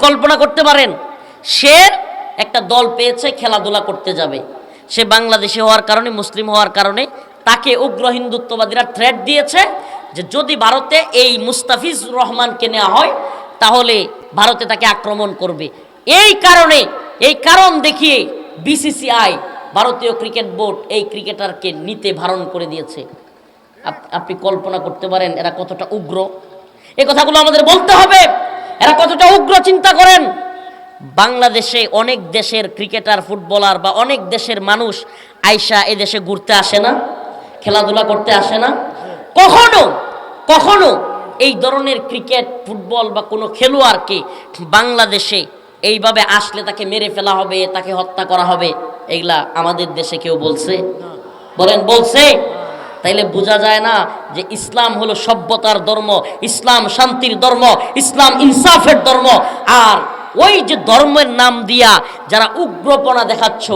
কল্পনা করতে পারেন, সে একটা দল পেয়েছে, খেলাধুলা করতে যাবে। সে বাংলাদেশে হওয়ার কারণে, মুসলিম হওয়ার কারণে তাকে উগ্র হিন্দুত্ববাদীরা থ্রেট দিয়েছে যে যদি ভারতে এই মুস্তাফিজ রহমানকে নেওয়া হয়, তাহলে ভারতে তাকে আক্রমণ করবে। এই কারণে, এই কারণ দেখিয়ে বিসিসিআই ভারতীয় ক্রিকেট বোর্ড, এই ক্রিকেটারকে নিতে বারণ করে দিয়েছে। আপ- আপনি কল্পনা করতে পারেন এরা কতটা উগ্র। এই কথাগুলো আমাদের বলতে হবে। চিন্তা করেন, বাংলাদেশে অনেক দেশের ক্রিকেটার, ফুটবলার বা অনেক দেশের মানুষ আইসা এ দেশে ঘুরতে আসে না, খেলাধুলা করতে আসে না। কখনো কখনো এই ধরনের ক্রিকেট, ফুটবল বা কোনো খেলোয়াড়কে বাংলাদেশে এইভাবে আসলে তাকে মেরে ফেলা হবে, তাকে হত্যা করা হবে, এগুলা আমাদের দেশে কেউ বলছে? বলেন, বলছে। তাইলে বোঝা যায় না যে ইসলাম হলো সভ্যতার ধর্ম, ইসলাম শান্তির ধর্ম, ইসলাম ইনসাফের ধর্ম। আর ওই যে ধর্মের নাম দিয়া যারা উগ্রপনা দেখাচ্ছ,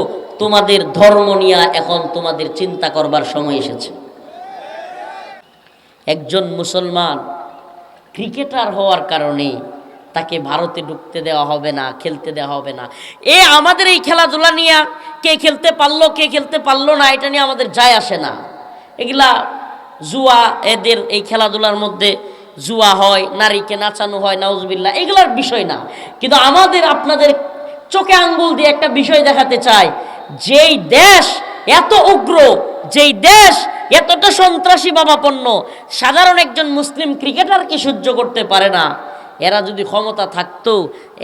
তোমাদের ধর্ম নিয়ে এখন তোমাদের চিন্তা করবার সময় এসেছে। একজন মুসলমান ক্রিকেটার হওয়ার কারণে তাকে ভারতে ঢুকতে দেওয়া হবে না, খেলতে দেওয়া হবে না। এ আমাদের এই খেলাধুলা নিয়ে কে খেলতে পারল, কে খেলতে পারল না, এটা নিয়ে আমাদের যায় আসে না। এগুলা জুয়া, এদের এই খেলাধুলার মধ্যে জুয়া হয়, নারীকে নাচানো হয় নাউজবিল্লা এগুলার বিষয় না। কিন্তু আমাদের আপনাদের চোখে আঙ্গুল দিয়ে একটা বিষয় দেখাতে চাই, যেই দেশ এত উগ্র, যেই দেশ এতটা সন্ত্রাসী বাবাপন্ন সাধারণ একজন মুসলিম ক্রিকেটারকে সহ্য করতে পারে না। এরা যদি ক্ষমতা থাকতো,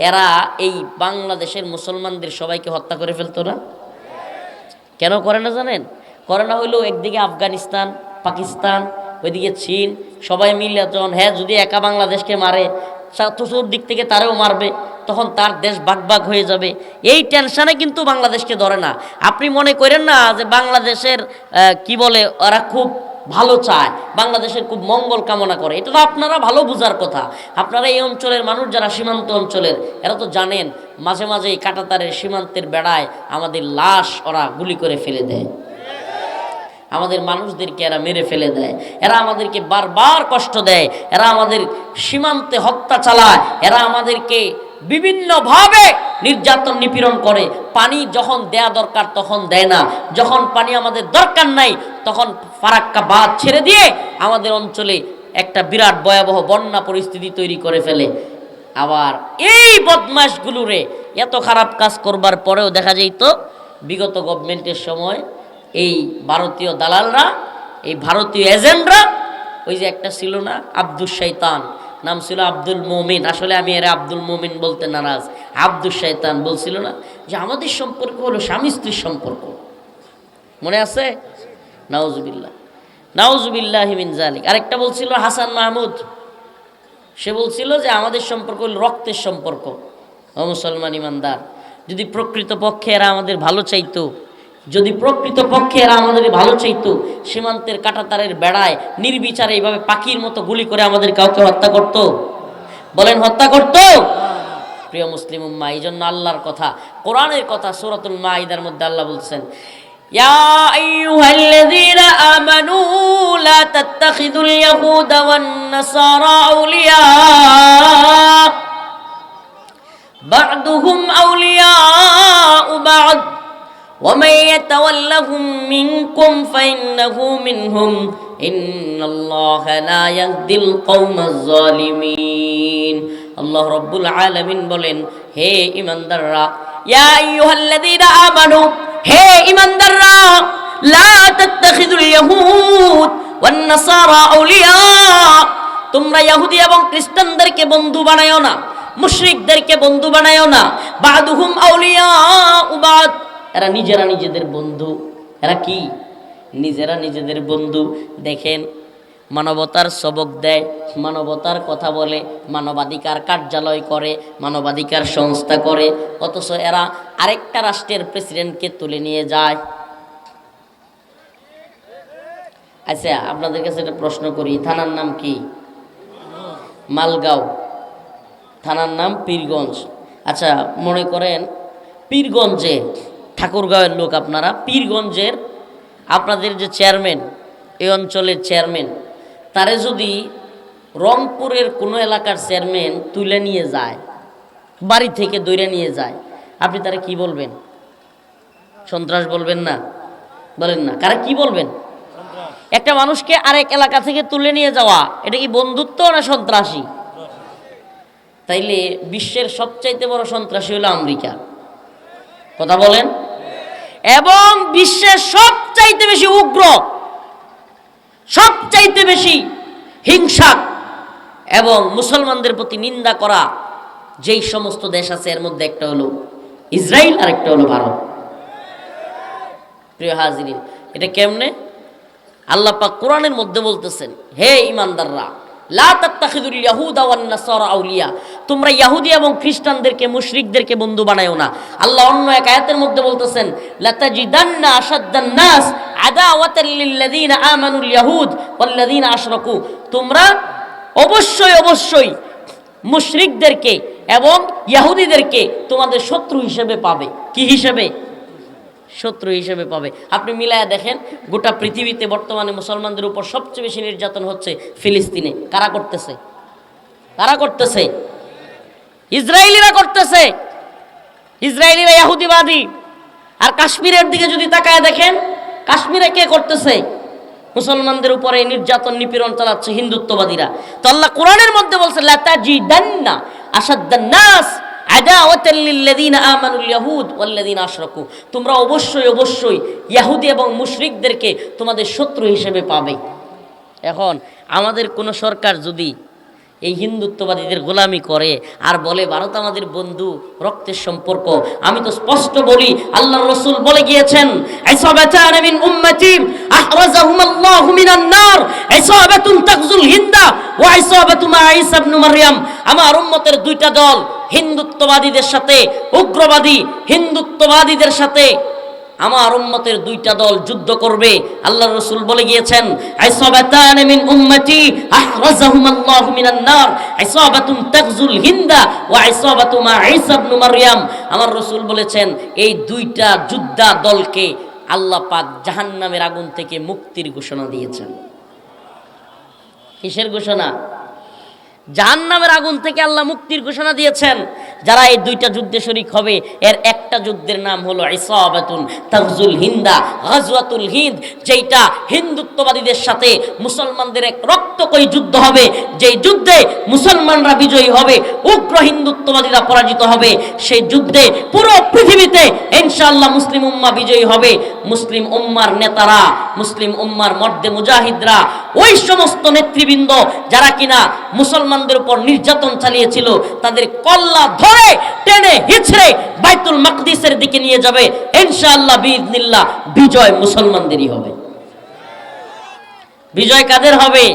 এরা এই বাংলাদেশের মুসলমানদের সবাইকে হত্যা করে ফেলতো না? কেন করে না জানেন? করে না হইল একদিকে আফগানিস্তান, পাকিস্তান, ওইদিকে চীন, সবাই মিলে যখন হ্যাঁ যদি একা বাংলাদেশকে মারে চতুর্দিক থেকে তারেও মারবে, তখন তার দেশ বাগ বাগ হয়ে যাবে। এই টেনশানে কিন্তু বাংলাদেশকে ধরে না। আপনি মনে করেন না যে বাংলাদেশের কি বলে, ওরা খুব ভালো চায়, বাংলাদেশের খুব মঙ্গল কামনা করে। এটা তো আপনারা ভালো বোঝার কথা। আপনারা এই অঞ্চলের মানুষ যারা সীমান্ত অঞ্চলের, এরা তো জানেন, মাঝে মাঝে কাটাতারের সীমান্তের বেড়ায় আমাদের লাশ ওরা গুলি করে ফেলে দেয়। আমাদের মানুষদেরকে এরা মেরে ফেলে দেয়। এরা আমাদেরকে বারবার কষ্ট দেয়। এরা আমাদের সীমান্তে হত্যা চালায়। এরা আমাদেরকে বিভিন্নভাবে নির্যাতন নিপীড়ন করে। পানি যখন দেয়া দরকার তখন দেয় না। যখন পানি আমাদের দরকার নাই, তখন ফারাক্কা বাঁধ ছেড়ে দিয়ে আমাদের অঞ্চলে একটা বিরাট ভয়াবহ বন্যা পরিস্থিতি তৈরি করে ফেলে। আবার এই বদমাশগুলোরে এত খারাপ কাজ করবার পরেও দেখা যেত বিগত গভর্নমেন্টের সময় এই ভারতীয় দালালরা, এই ভারতীয় এজেন্টরা, ওই যে একটা ছিল না আব্দুল শৈতান নাম ছিল আব্দুল মোমিন। আসলে আমি এরা আব্দুল মোমিন বলতে নারাজ। আব্দুল শৈতান বলছিল না যে, আমাদের সম্পর্ক হলো স্বামী স্ত্রীর সম্পর্ক। মনে আছে? নাউজুবিল্লাহ। নাউজুবিল্লাহ হিমিন জালিক আরেকটা বলছিল হাসান মাহমুদ। সে বলছিল যে, আমাদের সম্পর্ক হলো রক্তের সম্পর্ক। মুসলমান ইমানদার, যদি প্রকৃত পক্ষে এরা আমাদের ভালো চাইতো যদি প্রকৃত পক্ষে এরা আমাদের ভালো চাইতো সীমান্তের কাটাতারের বেড়ায় নির্বিচারে এইভাবে পাখির মতো গুলি করে আমাদের কাউকে হত্যা করত বলেন হত্যা করত প্রিয় মুসলিম উম্মা এই জন্য আল্লাহর কথা কোরআনের কথা সূরাতুল মাইদার মধ্যে আল্লাহ বলছেন يا أيها الذين آمنوا لا تتخذوا اليهود والنصارى أولياء بعضهم أولياء بعض ومن يتولهم منكم فإنه منهم إن الله لا يهدي القوم الظالمين الله رب العالمين বলেন হে ইমানদাররা ইয়া আইয়ুহাল্লাযীনা আমানু হে ইমানদাররা লা তাত্তাখিযুল ইয়াহুদ ওয়ান নাসারা আউলিয়া তোমরা ইহুদি এবং খ্রিস্টানদেরকে বন্ধু বানায়ও না মুশরিকদেরকে বন্ধু বানায়ও না বাদুহুম আউলিয়া উবাদ এরা নিজেরা নিজেদের বন্ধু। এরা কি? নিজেরা নিজেদের বন্ধু। দেখেন, মানবতার সবক দেয়, মানবতার কথা বলে, মানবাধিকার কার্যালয় করে, মানবাধিকার সংস্থা করে, অথচ এরা আরেকটা রাষ্ট্রের প্রেসিডেন্টকে তুলে নিয়ে যায়। আচ্ছা আপনাদের কাছে একটা প্রশ্ন করি, থানার নাম কি? মালগাঁও। থানার নাম পীরগঞ্জ। আচ্ছা মনে করেন, পীরগঞ্জে ঠাকুরগাঁওয়ের লোক আপনারা, পীরগঞ্জের আপনাদের যে চেয়ারম্যান, এই অঞ্চলের চেয়ারম্যান, তারে যদি রংপুরের কোনো এলাকার চেয়ারম্যান তুলে নিয়ে যায়, বাড়ি থেকে দৈরে নিয়ে যায়, আপনি তারা কি বলবেন? সন্ত্রাস বলবেন না? বলেন না। কারা কি বলবেন? একটা মানুষকে আরেক এলাকা থেকে তুলে নিয়ে যাওয়া, এটা কি বন্ধুত্ব না সন্ত্রাসী? তাইলে বিশ্বের সবচাইতে বড় সন্ত্রাসী হলো আমেরিকা। কথা বলেন। এবং বিশ্বের সবচাইতে বেশি উগ্র, সবচাইতে বেশি হিংসা এবং মুসলমানদের প্রতি নিন্দা করা যেই সমস্ত দেশ আছে, এর মধ্যে একটা হলো ইসরায়েল আর একটা হলো ভারত। প্রিয় হাজিরিন, এটা কেমনে? আল্লাহ পাক কোরআনের মধ্যে বলতেছেন, হে ইমানদাররা, লা তাত্তাখিদুল ইয়াহুদা ওয়ান নাসারা আউলিয়া তোমরা ইহুদি এবং খ্রিস্টানদেরকে, মুশরিকদেরকে বন্ধু বানায়ও না। আল্লাহ অন্য এক আয়াতের মধ্যে বলতেছেন, লাতাজিদান্না আশাদ্দান নাস আদাওয়াতাল আমানুল ইয়াহুদ আশরাকু। তোমরা অবশ্যই অবশ্যই মুশরিকদেরকে এবং ইহুদিদেরকে তোমাদের শত্রু হিসেবে পাবে। কি হিসেবে? শত্রু হিসেবে পাবে। আপনি মিলায়া দেখেন, গোটা পৃথিবীতে বর্তমানে মুসলমানদের উপর সবচেয়ে বেশি নির্যাতন হচ্ছে ফিলিস্তিনে। কারা করতেছে? কারা করতেছে? ইসরায়েলিরা করতেছে। ইসরায়েলিরা ইয়াহুদিবাদী। আর কাশ্মীরের দিকে যদি তাকায় দেখেন, কাশ্মীরে কে করতেছে? মুসলমানদের উপরে নির্যাতন নিপীড়ন চালাচ্ছে হিন্দুত্ববাদীরা। তো আল্লাহ কোরআনের মধ্যে বলছে, লাতাজিদান্না আসাদ্দান নাস আদাওয়াতাল লিল্লাযিনা আমানুল ইয়াহুদ ওয়াল্লাযিনা আশরাকু। তোমরা অবশ্যই অবশ্যই ইহুদি এবং মুশরিকদেরকে তোমাদের শত্রু হিসেবে পাবে। এখন আমাদের কোন সরকার যদি এই হিন্দুত্ববাদীদের গোলামি করে আর বলে, ভারত আমাদের বন্ধু, রক্তের সম্পর্ক। আমি তো স্পষ্ট বলি আল্লাহ রসুল বলে গিয়েছেন আমার উম্মতের দুইটা দল, হিন্দুত্ববাদীদের সাথে, উগ্রবাদী হিন্দুত্ববাদীদের সাথে আমার উম্মতের দুইটা দল যুদ্ধ করবে। আল্লাহ রসুল বলে গিয়েছেন আমার রসুল বলেছেন, এই দুইটা যোদ্ধা দলকে আল্লাহ পাক জাহান্নামের আগুন থেকে মুক্তির ঘোষণা দিয়েছেন। কিসের ঘোষণা? জাহান্নামের আগুন থেকে আল্লাহ মুক্তির ঘোষণা দিয়েছেন। যারা এই দুইটা যুদ্ধে শরিক হবে, এর একটা যুদ্ধের নাম হলো ইসাবাতুন তাগজুল হিন্দা, গাজওয়াতুল হিন্দ, যেইটা হিন্দুত্ববাদীদের সাথে মুসলমানদের এক রক্তকয়ী যুদ্ধ হবে। যেই যুদ্ধে মুসলমানরা বিজয়ী হবে, উগ্র হিন্দুত্ববাদীরা পরাজিত হবে। সেই যুদ্ধে পুরো পৃথিবীতে ইনশাআল্লাহ মুসলিম উম্মা বিজয়ী হবে। মুসলিম উম্মার নেতারা, মুসলিম উম্মার মর্দে মুজাহিদরা, ওই সমস্ত নেতৃবৃন্দ যারা কিনা মুসলমানদের উপর নির্যাতন চালিয়েছিল, তাদের কল্লা ধরে টেনে হিচড়ে বাইতুল মাকদিসের দিকে নিয়ে যাবে। ইনশাআল্লাহ বিজয় মুসলমানদেরই হবে। বিজয় কাদের হবে?